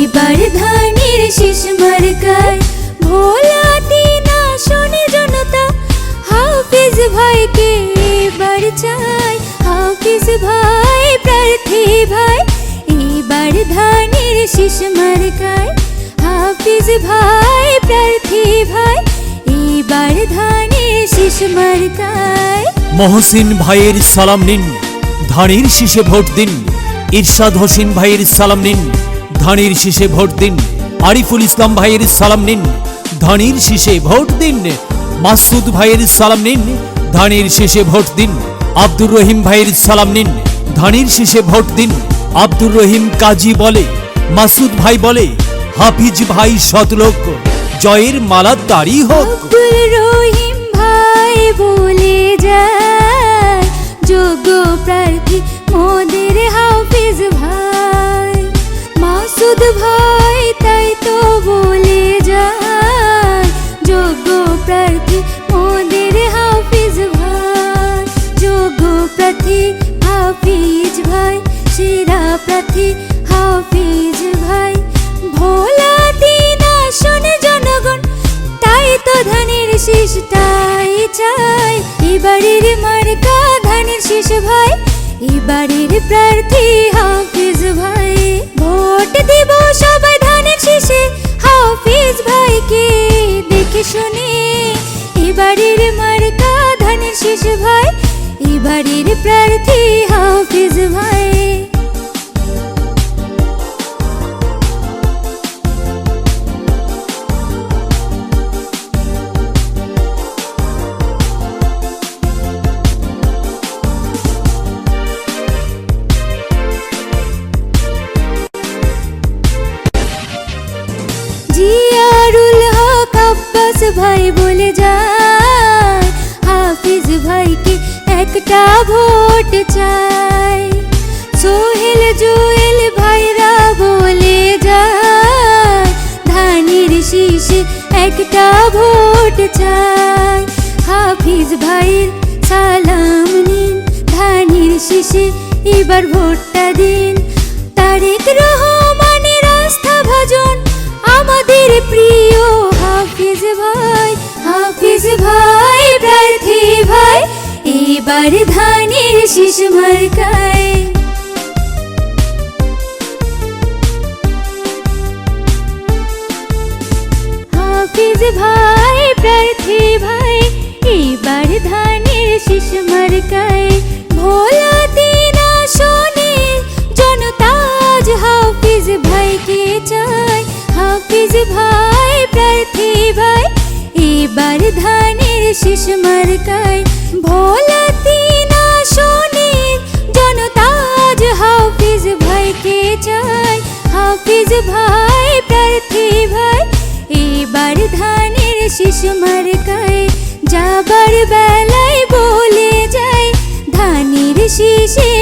এবার ধানের শীষ মার্কায় ভোলাতি না জনতা, হাফিজ ভাইকে এবার ভাই ভাই ধানের ভাই ভাই মহসিন ভাইয়ের সালাম নিন, ধানের শীষে ভোট দিন, ইরশাদ হোসেন ভাইয়ের সালাম নিন ধানের শীষে ভোট দিন। আরিফুল ইসলাম ভাইয়ের সালাম নিন। ধানের শীষে ভোট দিন। মাসুদ ভাইয়ের সালাম নিন। ধানের শীষে ভোট দিন। আব্দুর রহিম ভাইয়ের সালাম নিন। ধানের শীষে ভোট দিন। আব্দুর রহিম কাজী বলে, মাসুদ ভাই বলে, হাফিজ ভাই শতলোক জয়ের মালা তারি হোক। রহিম ভাই বলে যায়। প্রার্থী হাফিজ ভাই সেরা প্রার্থী হাফিজ ভাই। ভোলা দিন আসন জনগণ, তাই তো ধানের শীষটাই চাই। এবারের মার্কা ধানের শীষ ভাই, এবারের প্রার্থী হাফিজ ভাই। ভোট দিব সবাই ধানের শীষে, হাফিজ ভাইকে দেখে শুনে। এবারের মার্কা ধানের শীষ ভাই এবারের প্রার্থী হাফিজ ভাই। জিয়ারুল হক আব্বাস ভাই বলে যায় একটা ভোট চাই। সোহেল জুয়েল ভাইরা বলে যায়, ধানের শীষে একটা ভোট চাই। হাফিজ ভাইয়ের সালাম নিন, ধানের শীষে এবার ভোটটা দিন। তারেক এবার ধানের শীষ মার্কায়। হাফিজ ভাই, প্রার্থী ভাই, এবার ধানের শীষ মার্কায়। ভোলা দিন আসনে জনতাজ হাফিজ ভাইকে চাই। হাফিজ ভাই, প্রার্থী ভাই, এবার ধানের শীষ মার্কায় ভোলা শোনে আসনে জনতাজ হাফিজ ভাইকে চাই হাফিজ ভাই, প্রার্থী ভাই, এবার ধানের শীষ মার্কায় যাবার বেলায় বলে যায়, ধানের শীষে